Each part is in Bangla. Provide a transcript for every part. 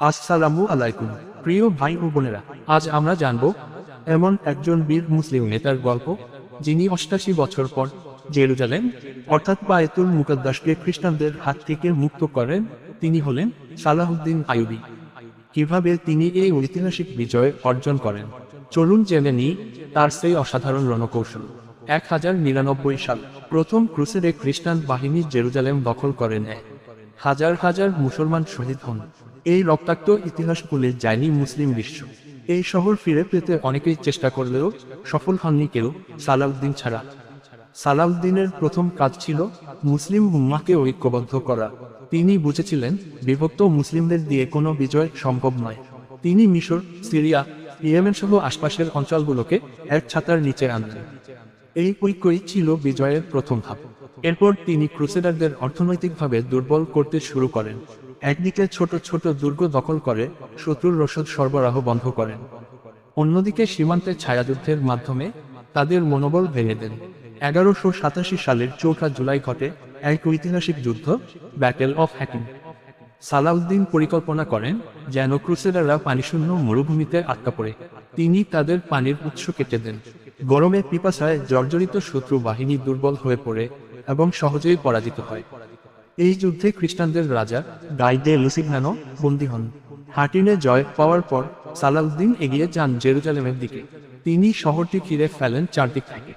আসসালামু আলাইকুম, প্রিয় ভাই ও বোনেরা, আজ আমরা জানব এমন একজন বীর মুসলিম নেতার গল্প, যিনি অষ্টাশি বছর পর জেরুজালেম, অর্থাৎ বায়তুল মুকদ্দাসকে খ্রিস্টানদের হাত থেকে মুক্ত করেন, তিনি হলেন সালাহুদ্দিন আইয়ুবী। কীভাবে তিনি এই ঐতিহাসিক বিজয় অর্জন করেন? চলুন জেনে নিই তার সেই অসাধারণ রণকৌশল। এক হাজার নিরানব্বই সাল, প্রথম ক্রুসেডে খ্রিস্টান বাহিনী জেরুজালেম দখল করে নেয়। হাজার হাজার মুসলমান শহীদ হন। এই রক্তাক্ত ইতিহাস ভুলে যায়নি মুসলিম বিশ্ব। এই শহর ফিরে পেতে অনেকেই চেষ্টা করলেও সফল হননি কেউ সালাউদ্দিন ছাড়া। সালাউদ্দিনের প্রথম কাজ ছিল মুসলিম উম্মাকে ঐক্যবদ্ধ করা। তিনি বুঝেছিলেন, বিভক্ত মুসলিমদের দিয়ে কোনো বিজয় সম্ভব নয়। তিনি মিশর, সিরিয়া, ইয়েমেন সহ আশপাশের অঞ্চলগুলোকে এক ছাতার নিচে আনলেন। এই ঐক্যই ছিল বিজয়ের প্রথম ধাপ। এরপর তিনি ক্রুসেডারদের অর্থনৈতিকভাবে দুর্বল করতে শুরু করেন। একদিকে ছোট ছোট দুর্গ দখল করে, শত্রুর রসদ সরবরাহ বন্ধ করেন। অন্যদিকে সীমান্তে ছায়াযুদ্ধের মাধ্যমে তাদের মনোবল ভেঙে দেন। এগারোশো সাতাশি সালের চৌঠা জুলাই ঘটে এক ঐতিহাসিক যুদ্ধ ব্যাটেল অফ হ্যাকিং সালাউদ্দিন পরিকল্পনা করেন যেন ক্রুসেডাররা পানিশূন্য মরুভূমিতে আটকা পড়ে। তিনি তাদের পানির উৎস কেটে দেন। গরমে পিপাসায় জর্জরিত শত্রু বাহিনী দুর্বল হয়ে পড়ে এবং সহজেই পরাজিত হয়। এই যুদ্ধে খ্রিস্টানদের রাজা গাইদে লুসিগনানো বন্দী হন। হাটিনে জয় পাওয়ার পর সালাউদ্দিন এগিয়ে যান জেরুজালেমের দিকে। তিনি শহরটি ঘিরে ফেলেন চারদিক থেকে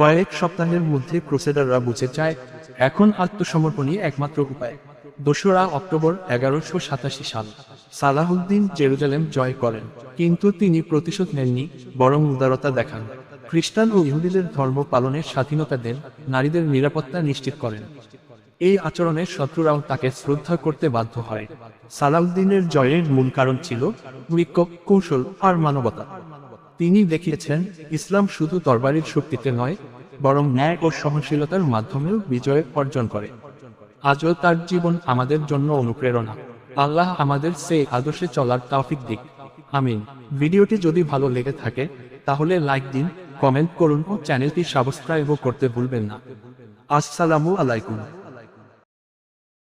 কয়েক সপ্তাহের মধ্যে ক্রুসেডাররা বুঝে চায় এখন আত্মসমর্পণই একমাত্র উপায়। দোসরা অক্টোবর এগারোশো সাতাশি সাল সালাহুদ্দিন জেরুজালেম জয় করেন, কিন্তু তিনি প্রতিশোধ নেননি, বরং উদারতা দেখান। খ্রিস্টান ও ইহুদিদের ধর্ম পালনের স্বাধীনতা দেন, নারীদের নিরাপত্তা নিশ্চিত করেন। এই আচরণে শত্রুরাও তাকে শ্রদ্ধা করতে বাধ্য হয়। সালাউদ্দিনের জয়ের মূল কারণ ছিল বিক্ষোভ কৌশল আর মানবতা। তিনি দেখিয়েছেন, ইসলাম শুধু তরবারির শক্তিতে নয়, বরং ন্যায় ও সহনশীলতার মাধ্যমেও বিজয় অর্জন করে। আজও তার জীবন আমাদের জন্য অনুপ্রেরণা। আল্লাহ আমাদের সেই আদর্শে চলার তাওফিক দিক। আমিন। ভিডিওটি যদি ভালো লেগে থাকে, তাহলে লাইক দিন, কমেন্ট করুন ও চ্যানেলটি সাবস্ক্রাইবও করতে ভুলবেন না। আসসালামু আলাইকুম।